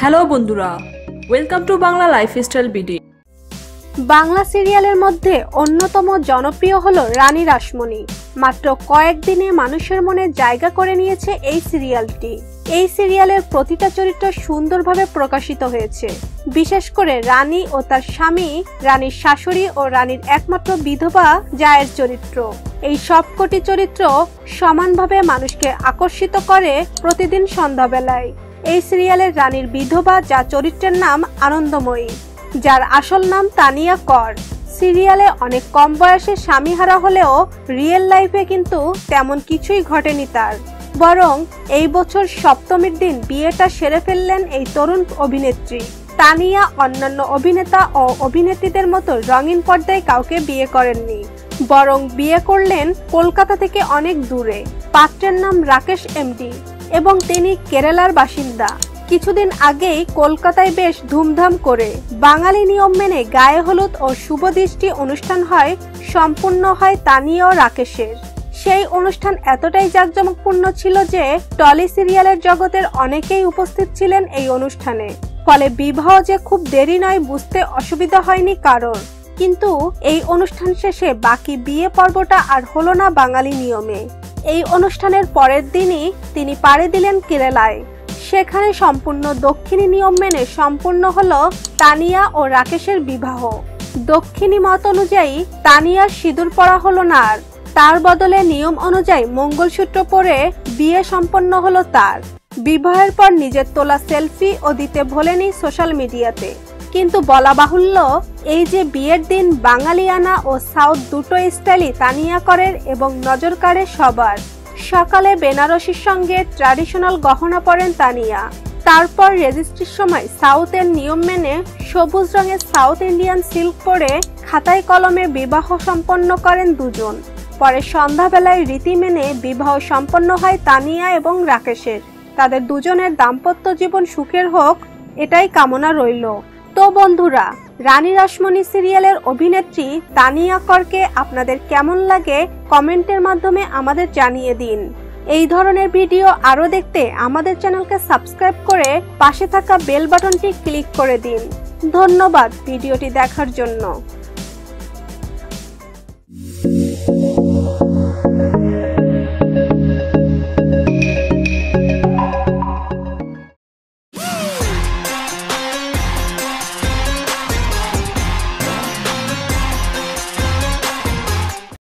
Hello বন্ধুরা welcome to Bangla lifestyle BD Bangla সিরিয়ালের মধ্যে অন্যতম জনপ্রিয় হল রানী রাসমণি। মাত্র কয়েকদিনে মানুষের মনে জায়গা করে নিয়েছে এই সিরিয়ালটি। এই সিরিয়ালের প্রতিটা চরিত্র সুন্দরভাবে প্রকাশিত হয়েছে। বিশেষ করে রানী ও তার স্বামী, রানীর শাশুড়ি ও রানীর একমাত্র বিধবা জায়ের চরিত্র। এই সবকটি চরিত্র সমানভাবে মানুষকে আকর্ষিত করে প্রতিদিন সন্ধ্যাবেলায়। এই সিরিয়ালের রানীর বিধবা যা চরিত্রের নাম আনন্দময়ী, যার আসল নাম তানিয়া কর। সিরিয়ালে অনেক কম বয়সে স্বামীহারা হলেও রিয়েল লাইফে কিন্তু তেমন কিছুই ঘটেনি তার। বরং এই বছর সপ্তমীর দিন বিয়েটা সেরে ফেললেন এই তরুণ অভিনেত্রী। তানিয়া অন্যান্য অভিনেতা ও অভিনেত্রীদের মতো রঙিন পর্দায় কাউকে বিয়ে করেননি, বরং বিয়ে করলেন কলকাতা থেকে অনেক দূরে। পাত্রের নাম রাকেশ এমডি। এবং তিনি কেরালার বাসিন্দা। কিছুদিন আগেই কলকাতায় বেশ ধুমধাম করে বাঙালি নিয়ম মেনে গায়ে হলুদ ও শুভদৃষ্টি অনুষ্ঠান হয়, সম্পূর্ণ হয় তানিয়া রাকেশের। সেই অনুষ্ঠান এতটাই জাঁকজমকপূর্ণ ছিল যে টলি সিরিয়ালের জগতের অনেকেই উপস্থিত ছিলেন এই অনুষ্ঠানে। ফলে বিবাহ যে খুব দেরি নয় বুঝতে অসুবিধা হয়নি কারোর। কিন্তু এই অনুষ্ঠান শেষে বাকি বিয়ে পর্বটা আর হলো না বাঙালি নিয়মে। এই অনুষ্ঠানের পরের দিনই তিনি পাড়ি দিলেন কেরালায়। সেখানে সম্পূর্ণ দক্ষিণী নিয়ম মেনে সম্পূর্ণ হল তানিয়া ও রাকেশের বিবাহ। দক্ষিণী মত অনুযায়ী তানিয়ার সিঁদুর পরা হলো না আর তার বদলে নিয়ম অনুযায়ী মঙ্গলসূত্র পরে বিয়ে সম্পন্ন হলো তার। বিবাহের পর নিজের তোলা সেলফি ও দিতে ভোলেনি সোশ্যাল মিডিয়াতে। কিন্তু বলা বাহুল্য এই যে বিয়ের দিন বাঙালিয়ানা ও সাউথ দুটো স্টাইলই তানিয়া করের এবং নজর কাড়ে সবার। সকালে বেনারসির সঙ্গে ট্র্যাডিশনাল গহনা পরেন তানিয়া। তারপর রেজিস্ট্রির সময় সাউথের নিয়ম মেনে সবুজ রঙের সাউথ ইন্ডিয়ান সিল্ক পরে খাতায় কলমে বিবাহ সম্পন্ন করেন দুজন। পরে সন্ধ্যাবেলায় রীতি মেনে বিবাহ সম্পন্ন হয় তানিয়া এবং রাকেশের। তাদের দুজনের দাম্পত্য জীবন সুখের হোক, এটাই কামনা রইল। তো বন্ধুরা রানী রাসমণি সিরিয়ালের অভিনেত্রী তানিয়া করকে আপনাদের কেমন লাগে কমেন্টের মাধ্যমে আমাদের জানিয়ে দিন। এই ধরনের ভিডিও আরও দেখতে আমাদের চ্যানেলকে সাবস্ক্রাইব করে পাশে থাকা বেল বাটনটি ক্লিক করে দিন। ধন্যবাদ ভিডিওটি দেখার জন্য।